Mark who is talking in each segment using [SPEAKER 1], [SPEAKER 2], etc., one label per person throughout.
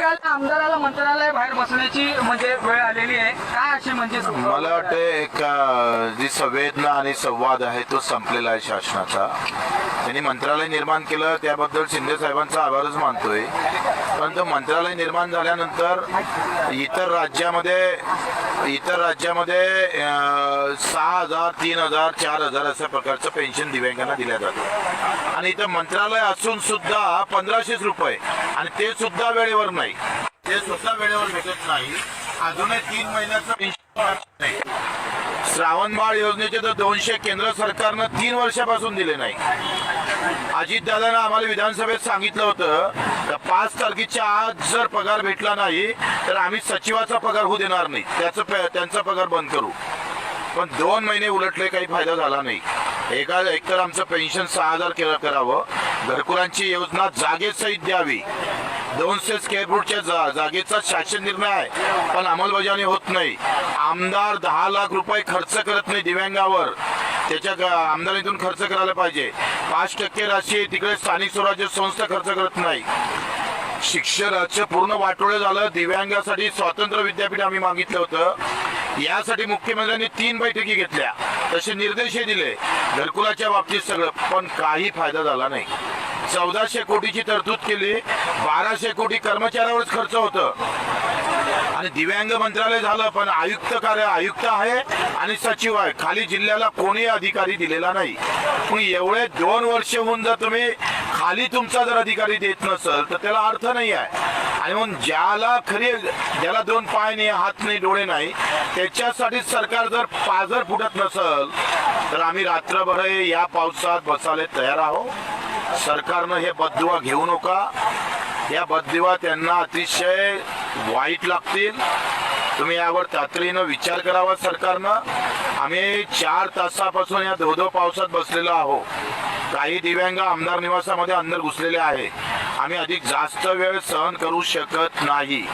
[SPEAKER 1] दिव्यांग आमदाराला मंत्रालय बाहेर बसण्याची म्हणजे वेळ आलेली आहे. काय अशी म्हणजे
[SPEAKER 2] मला वाटतं एक अ, जी संवेदना आणि संवाद आहे तो संपलेला आहे शासनाचा. त्यांनी मंत्रालय निर्माण केलं त्याबद्दल शिंदे साहेबांचा आभारच मानतोय. परंतु मंत्रालय निर्माण झाल्यानंतर इतर राज्यामध्ये इतर राज्यामध्ये अ, सहा हजार तीन हजार चार हजार अशा प्रकारचं पेन्शन दिव्यांगांना दिल्या जातं. आणि इथं मंत्रालय असून सुद्धा पंधराशेच रुपये. आणि ते सुद्धा वेळेवर नाही. नाही. ते स्वतः वेळेवर भेटत नाही. अजूनही तीन महिन्याचं श्रावण बाळ योजनेचे तर दोनशे केंद्र सरकारनं तीन वर्षापासून दिले नाही. अजित दादानं आम्हाला विधानसभेत सांगितलं होतं तर पाच तारखेच्या आज जर पगार भेटला नाही तर आम्ही सचिवाचा पगार होऊ देणार नाही. त्याचं त्यांचा पगार बंद करू. पण दोन महिने उलटले काही फायदा झाला नाही. एका एकतर आमचं पेन्शन सहा हजार केलं करावं. घरकुलांची योजना जागेसहित द्यावी. दोनशे स्क्वेअर फूटच्या जा जागेचा शासन निर्णय आहे. पण अंमलबजावणी होत नाही. आमदार दहा लाख रुपये खर्च करत नाही दिव्यांगावर. त्याच्या आमदारीतून खर्च करायला पाहिजे. पाच टक्के राशी तिकडे स्थानिक स्वराज्य संस्था खर्च करत नाही. शिक्षणाचं पूर्ण वाटोळं झालं दिव्यांगासाठी स्वातंत्र्य विद्यापीठ आम्ही मागितलं होतं. यासाठी मुख्यमंत्र्यांनी तीन बैठकी घेतल्या. तसे निर्देशही दिले. घरकुलाच्या बाबतीत सगळं पण काही फायदा झाला नाही. चौदाशे कोटीची तरतूद केली बाराशे कोटी कर्मचाऱ्यावरच खर्च होतं. आणि दिव्यांग मंत्रालय झालं पण आयुक्त कार्य आयुक्त आहे आणि सचिव आहे. खाली जिल्ह्याला कोणी अधिकारी दिलेला नाही. पण एवढे दोन वर्ष होऊन जर तुम्ही खाली तुमचा जर अधिकारी देत नसल तर त्याला अर्थ नाही आहे. आणि मग ज्याला खरी ज्याला दोन पाय नाही हात नाही डोळे नाही त्याच्यासाठी सरकार जर पाजर फुटत नसल तर आम्ही रात्रभर या पावसात बसायला तयार आहोत. सरकारनं हे बदुवा घेऊ नका. या बददिवा त्यांना अतिशय वाईट लागतील. तुम्ही यावर तातडीनं विचार करावा सरकारनं. आम्ही चार तासापासून या धोधो पावसात बसलेलो आहोत. काही दिव्यांग आमदार निवासामध्ये अंदर घुसलेले आहे आम्ही अधिक जास्त वेळ सहन करू शकत नाही.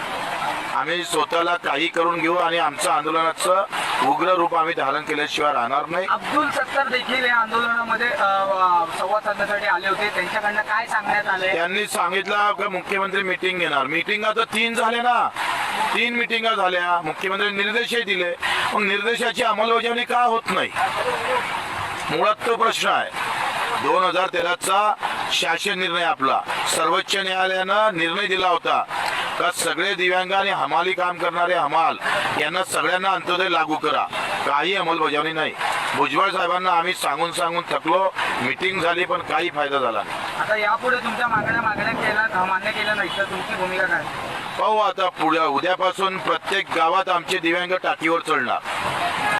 [SPEAKER 2] आम्ही स्वतःला काही करून घेऊ आणि आमचं आंदोलनाचं उग्र रूप आम्ही धारण केल्याशिवाय राहणार नाही.
[SPEAKER 1] अब्दुल सत्तार देखील या आंदोलनामध्ये संवाद साधण्यासाठी आले होते. त्यांच्याकडनं काय सांगण्यात आले
[SPEAKER 2] त्यांनी सांगितलं की मुख्यमंत्री मिटिंग घेणार. मिटिंग आता तीन झाले ना. तीन मिटिंगा झाल्या. मुख्यमंत्री निर्देशही दिले. मग निर्देशाची अंमलबजावणी का होत नाही? मुळात तो प्रश्न आहे. दोन हजार तेराचा शासन निर्णय आपला. सर्वोच्च न्यायालयानं निर्णय दिला होता. का सगळे दिव्यांग आणि हमाली काम करणारे हमाल यांना सगळ्यांना अंत्योदय लागू करा. काही अंमलबजावणी नाही. भुजबळ साहेबांना आम्ही सांगून सांगून थकलो. मिटिंग झाली पण काही फायदा झाला नाही.
[SPEAKER 1] आता यापुढे तुमच्या मागण्या मागण्या केल्या मान्य केल्या नाही तर तुमची भूमिका काय?
[SPEAKER 2] पाहू आता पुढे. उद्यापासून प्रत्येक गावात आमचे दिव्यांग टाकीवर चढणार.